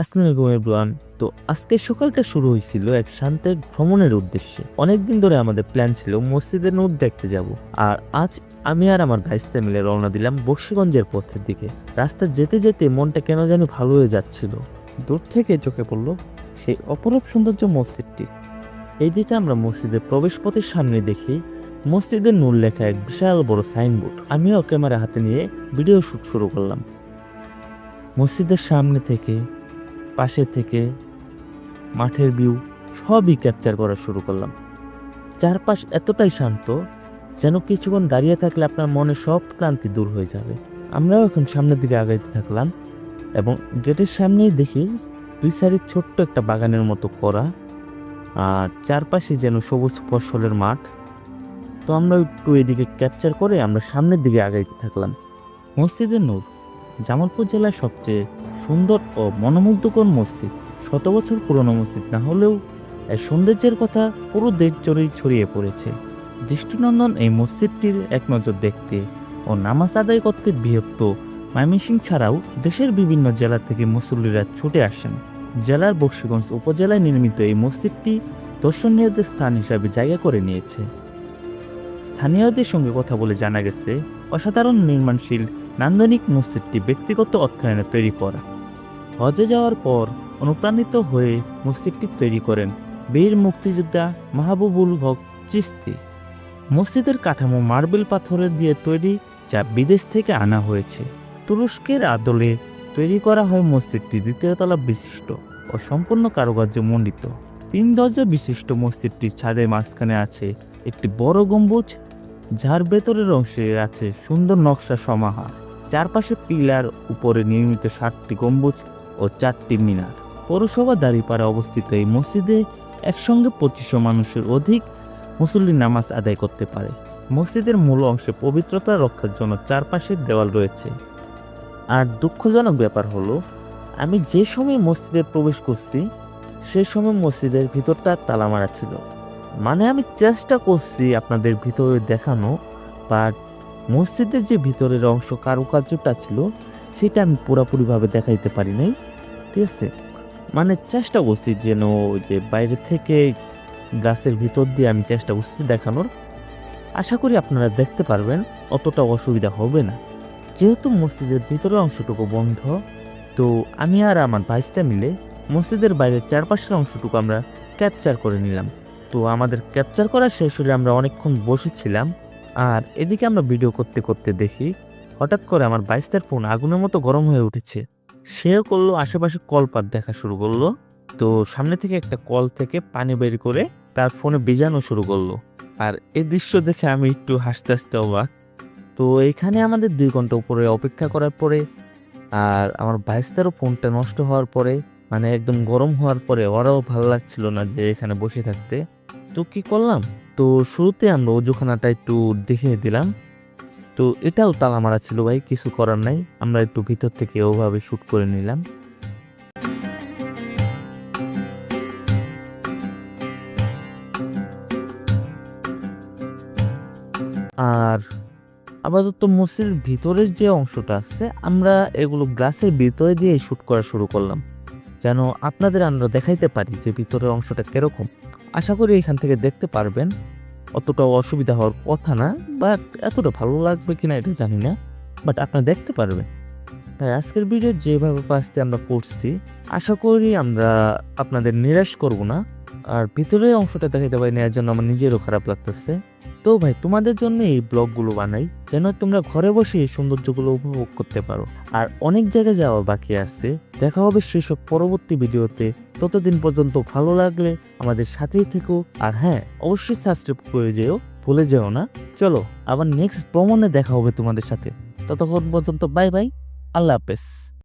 আসসালামাইকুম এভরিওয়ান তো আজকের সকালটা শুরু হয়েছিল এক শান্ত ভ্রমণের উদ্দেশ্যে। অনেকদিন ধরে আমাদের প্ল্যান ছিল মসজিদের নোট দেখতে যাব। আর আজ আমি আর আমার ভাইস্তা মিলে রওনা দিলাম বক্সিগঞ্জের পথের দিকে। রাস্তা যেতে যেতে মনটা কেন যেন ভালো হয়ে যাচ্ছিল। দূর থেকে চোখে পড়ল সেই অপরূপ সৌন্দর্য মসজিদটি। এইদিকে আমরা মসজিদের প্রবেশ পথের সামনে দেখি মসজিদের নূর লেখা এক বিশাল বড় সাইনবোর্ড। আমিও ক্যামেরা হাতে নিয়ে ভিডিও শুট শুরু করলাম। মসজিদের সামনে থেকে পাশে থেকে মাঠের ভিউ সবই ক্যাপচার করা শুরু করলাম। চারপাশ এতটাই শান্ত যেন কিছুক্ষণ দাঁড়িয়ে থাকলে আপনার মনে সব ক্লান্তি দূর হয়ে যাবে। আমরাও এখন সামনের দিকে আগাইতে থাকলাম এবং গেটের সামনেই দেখি দুই সাইডে ছোট্ট একটা বাগানের মতো করা আর চারপাশে যেন সবুজ ফসলের মাঠ। তো আমরা একটু এদিকে ক্যাপচার করে আমরা সামনের দিকে আগাইতে থাকলাম। মসজিদের নূর, জামালপুর জেলার সবচেয়ে সুন্দর ও মনোমুগ্ধকর মসজিদ। শত বছর পুরনো মসজিদ না হলেও এর সৌন্দর্যের কথা পুরো দেশ জুড়েই ছড়িয়ে পড়েছে। দৃষ্টিনন্দন এই মসজিদটির এক নজর দেখতে ও নামাজ আদায় করতে বৃহত্ত ময়মনসিং ছাড়াও দেশের বিভিন্ন জেলা থেকে মুসল্লিরা ছুটে আসেন। জেলার বক্সিগঞ্জ উপজেলায় নির্মিত এই মসজিদটি দর্শনীয়দের স্থান হিসাবে জায়গা করে নিয়েছে। স্থানীয়দের সঙ্গে কথা বলে জানা গেছে, অসাধারণ নির্মাণশীল নান্দনিক মসজিদটি ব্যক্তিগত অর্থায়নে তৈরি করা। হজে যাওয়ার পর অনুপ্রাণিত হয়ে মসজিদটি তৈরি করেন বীর মুক্তিযোদ্ধা মাহবুবুল হক চিস্তি। মসজিদের কাঠামো মার্বেল পাথরের দিয়ে তৈরি, যা বিদেশ থেকে আনা হয়েছে। তুরস্কের আদলে তৈরি করা হয় মসজিদটি, দ্বিতীয় তলা বিশিষ্ট ও সম্পূর্ণ কারুকার্য মণ্ডিত। তিন দরজা বিশিষ্ট মসজিদটির ছাদের মাঝখানে আছে একটি বড় গম্বুজ, যার ভেতরের অংশে আছে সুন্দর নকশা সমাহার। চারপাশে পিলার, উপরে নির্মিত ষাটটি গম্বুজ ও চারটি মিনার। পৌরসভা দাঁড়িপাড়া অবস্থিত এই মসজিদে একসঙ্গে পঁচিশশো মানুষের অধিক মুসল্লি নামাজ আদায় করতে পারে। মসজিদের মূল অংশে পবিত্রতা রক্ষার জন্য চারপাশের দেওয়াল রয়েছে। আর দুঃখজনক ব্যাপার হলো, আমি যে সময় মসজিদে প্রবেশ করছি, সে সময় মসজিদের ভিতরটা তালা মারা ছিল। মানে আমি চেষ্টা করছি আপনাদের ভিতরে দেখানো বাট মসজিদের যে ভিতরের অংশ কারুকার্যটা ছিল সেটা আমি পুরোপুরিভাবে দেখাইতে পারি নাই। ঠিক আছে? মানে চেষ্টা করছি যেন যে বাইরে থেকে গাছের ভিতর দিয়ে আমি চেষ্টা করছি দেখানোর। আশা করি আপনারা দেখতে পারবেন, অতটা অসুবিধা হবে না। যেহেতু মসজিদের ভিতরের অংশটুকু বন্ধ, তো আমি আর আমার ভাইস্তা মিলে মসজিদের বাইরের চারপাশের অংশটুকু আমরা ক্যাপচার করে নিলাম। তো আমাদের ক্যাপচার করা শেষ হলে আমরা অনেকক্ষণ বসেছিলাম। আর এদিকে আমরা ভিডিও করতে করতে দেখি হঠাৎ করে আমার বাইস্তার ফোন আগুনের মতো গরম হয়ে উঠেছে। সেও করল আশেপাশে কলপাত দেখা শুরু করল। তো সামনে থেকে একটা কল থেকে পানি বের করে তার ফোনে বেজানো শুরু করল। আর এ দৃশ্য দেখে আমি একটু হাসতে হাসতে অবাক। তো এখানে আমাদের দুই ঘণ্টা উপরে অপেক্ষা করার পরে আর আমার বাইস্তারও ফোনটা নষ্ট হওয়ার পরে মানে একদম গরম হওয়ার পরে ওরাও ভালো লাগছিল না যে এখানে বসে থাকতে। তো কি করলাম? তো শুরুতে আমরা ওজুখানাটা একটু দেখে দিলাম। তো এটাও তালা মারা ছিল, ভাই, কিছু করার নাই। আমরা একটু ভিতর থেকে ওভাবে শ্যুট করে নিলাম। আর আপাতত মসজিদের ভিতরের যে অংশটা আছে, আমরা এগুলো গ্লাসের ভিতরে দিয়ে শ্যুট করা শুরু করলাম। যেন আপনাদের আমরা দেখাইতে পারি যে ভিতরের অংশটা কীরকম। আশা করি এখান থেকে দেখতে পারবেন। অতটা অসুবিধা হওয়ার কথা না বাট এতটা ভালো লাগবে কিনা এটা জানি না বাট আপনারা দেখতে পারবেন। তাই আজকের ভিডিও যেভাবে পাশতে আমরা করছি, আশা করি আমরা আপনাদের নিরাশ করব না, আর ভিতরের অংশটা দেখাইতে পারি নেওয়ার জন্য আমার নিজেরও খারাপ লাগতেছে। তো ভাই, তোমাদের জন্য এই ব্লগগুলো বানাই, যেন তোমরা ঘরে বসে এই সৌন্দর্যগুলো উপভোগ করতে পারো। আর অনেক জায়গায় যাওয়া বাকি আছে, দেখা হবে সেসব পরবর্তী ভিডিওতে ততদিন পর্যন্ত ভালো লাগলে আমাদের সাথেই থেকো। আর হ্যাঁ অবশ্যই সাবস্ক্রাইব করে যেও, ভুলে যেও না। চলো, আবার নেক্সট ভ্রমণে দেখা হবে তোমাদের সাথে। ততক্ষণ পর্যন্ত বাই বাই আল্লাহ হাফেজ।